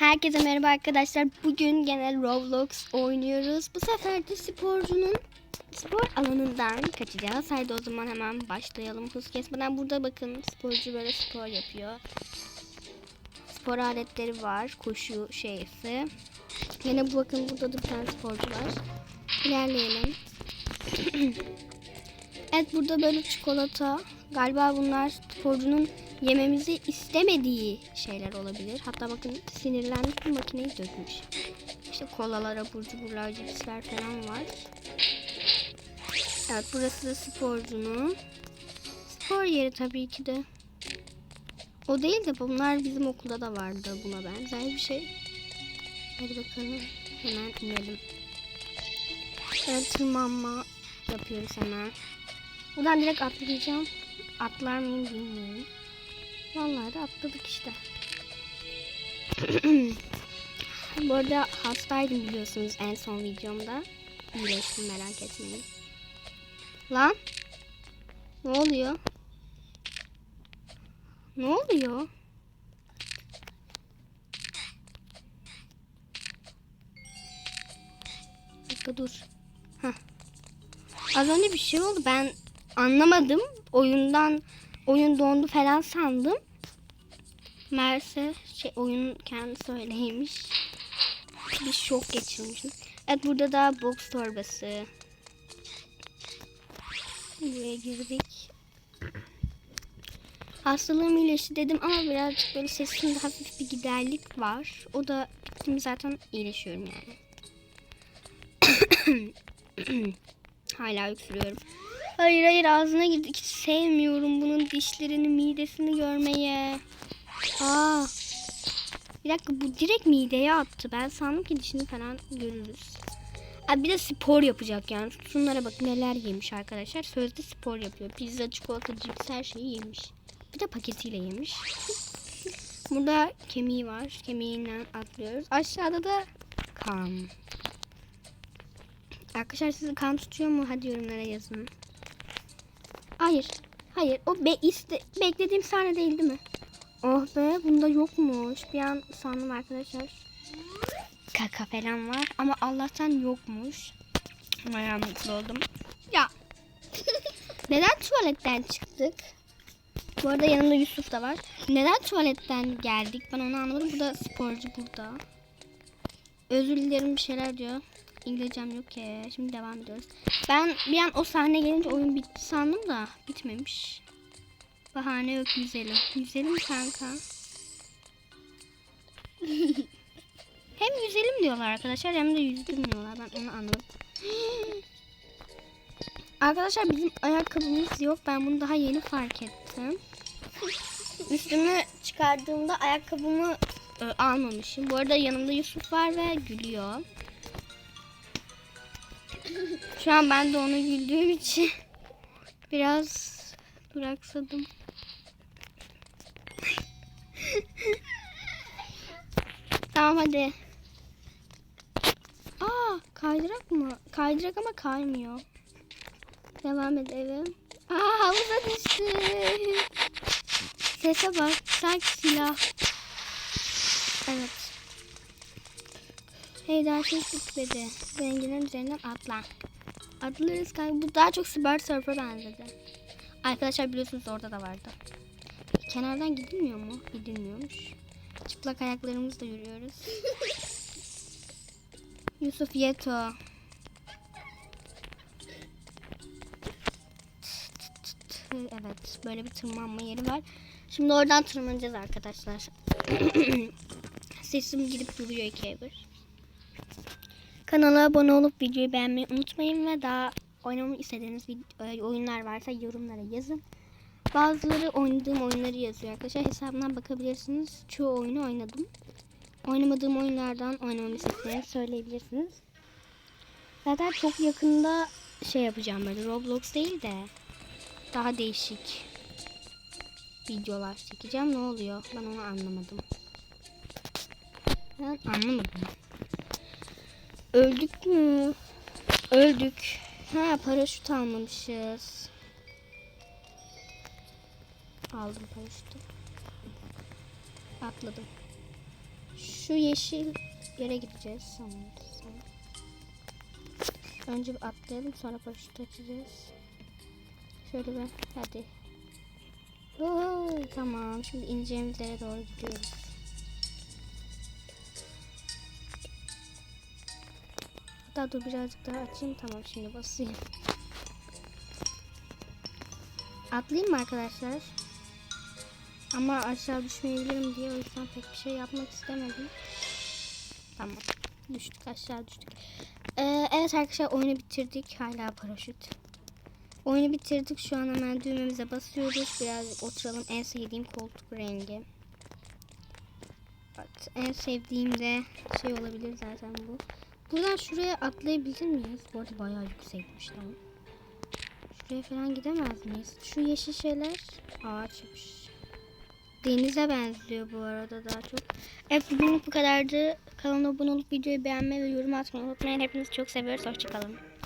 Herkese merhaba arkadaşlar. Bugün genel Roblox oynuyoruz. Bu sefer de sporcunun spor alanından kaçacağız. Haydi o zaman hemen başlayalım. Hız kesmeden burada bakın sporcu böyle spor yapıyor. Spor aletleri var. Koşu şeysi. Yine bu bakın burada da bir tane sporcu var. İlerleyelim. evet burada böyle çikolata. Galiba bunlar sporcunun yememizi istemediği şeyler olabilir. Hatta bakın sinirlenmiş bir makineyi dökmüş. İşte kolalar, abur cuburlar, cipsler falan var. Evet burası da sporcunun. Spor yeri tabii ki de. O değil de bunlar bizim okulda da vardı buna benzer bir şey. Hadi bakalım hemen inelim. Evet tırmanma yapıyoruz hemen. Buradan direkt atlayacağım. Atlar mıyım bilmiyorum. Vallahi atladık işte. Bu arada hastaydım biliyorsunuz en son videomda. İyileştim merak etmeyin. Lan. Ne oluyor? Ne oluyor? Bir dakika dur. Heh. Az önce bir şey oldu. Ben anlamadım. Oyundan oyun dondu falan sandım. Meğerse şey oyunun kendisi öyleymiş. Bir şok geçirmişim. Evet burada da box torbası. Buraya girdik. Hastalığım iyileşti dedim ama birazcık böyle sesimde hafif bir giderlik var. O da bitti mi zaten iyileşiyorum yani. Hala öksürüyorum. Hayır hayır ağzına girdi. Hiç sevmiyorum bunun dişlerini, midesini görmeye. Aa. Bir dakika bu direkt mideye attı. Ben sandım ki dişini falan görürüz. Abi bir de spor yapacak yani. Şunlara bak neler yemiş arkadaşlar. Sözde spor yapıyor. Pizza, çikolata, cips her şeyi yemiş. Bir de paketiyle yemiş. Burada kemiği var. Kemiğinden atlıyoruz. Aşağıda da kan. Arkadaşlar sizi kan tutuyor mu? Hadi yorumlara yazın. Hayır. Hayır. O be iste beklediğim sahne değil değil mi? Oh be bunda yokmuş. Bir an sandım arkadaşlar. Kaka falan var ama Allah'tan yokmuş. Bayağı mutlu oldum. Ya. Neden tuvaletten çıktık? Bu arada yanımda Yusuf da var. Neden tuvaletten geldik? Ben onu anlamadım. Burada sporcu burada. Özür dilerim bir şeyler diyor. İngilizcem yok ki. Şimdi devam ediyoruz. Ben bir an o sahne gelince oyun bitti sandım da bitmemiş. Bahane yok yüzelim. Yüzelim kanka. hem yüzelim diyorlar arkadaşlar hem de yüzdürmüyorlar. Ben onu anladım. Arkadaşlar bizim ayakkabımız yok. Ben bunu daha yeni fark ettim. Üstümü çıkardığımda ayakkabımı e, almamışım. Bu arada yanımda Yusuf var ve gülüyor. Şu an ben de onu güldüğüm için biraz duraksadım. tamam hadi. Aa kaydırak mı? Kaydırak ama kaymıyor. Devam edelim. Aa havuza düştü. Sese bak. Sanki silah. Evet. Hey daha şey bitmedi. Zenginlerin üzerinden atla. Atlarız kanka. Bu daha çok Cyber Surfer'a benzedi. Arkadaşlar biliyorsunuz orada da vardı. Kenardan gidilmiyor mu? Gidilmiyormuş. Çıplak ayaklarımızla yürüyoruz. Yusuf Yeto. Evet böyle bir tırmanma yeri var. Şimdi oradan tırmanacağız arkadaşlar. Sesim gidip duruyor ikiye bir. Kanala abone olup videoyu beğenmeyi unutmayın ve daha oynamamı istediğiniz e, oyunlar varsa yorumlara yazın. Bazıları oynadığım oyunları yazıyor arkadaşlar. Hesabından bakabilirsiniz. Çoğu oyunu oynadım. Oynamadığım oyunlardan oynamamı istediklerini söyleyebilirsiniz. Zaten çok yakında şey yapacağım böyle Roblox değil de daha değişik videolar çekeceğim. Ne oluyor? Ben onu anlamadım. Ben anlamadım. Öldük mü? Öldük. Ha paraşüt almamışız. Aldım paraşütü. Atladım. Şu yeşil yere gideceğiz sanırsam. Önce bir atlayalım sonra paraşüt açacağız. Şöyle bir hadi. Oo, tamam şimdi ineceğimiz yere doğru gidiyoruz. Hatta dur birazcık daha açayım tamam şimdi basayım. Atlayayım mı arkadaşlar? Ama aşağı düşmeyebilirim diye o yüzden pek bir şey yapmak istemedim. Tamam. Düştük aşağı düştük. Ee, evet arkadaşlar oyunu bitirdik. Hala paraşüt. Oyunu bitirdik. Şu an hemen düğmemize basıyoruz. Birazcık oturalım. En sevdiğim koltuk rengi. Evet, en sevdiğim de şey olabilir zaten bu. Buradan şuraya atlayabilir miyiz? Bu arada bayağı yüksekmiş tamam. Şuraya falan gidemez miyiz? Şu yeşil şeyler ağaçmış. Denize benziyor bu arada daha çok. Evet bugünlük bu kadardı. Kanala abone olup videoyu beğenmeyi ve yorum atmayı unutmayın. Hepinizi çok seviyoruz. Hoşçakalın.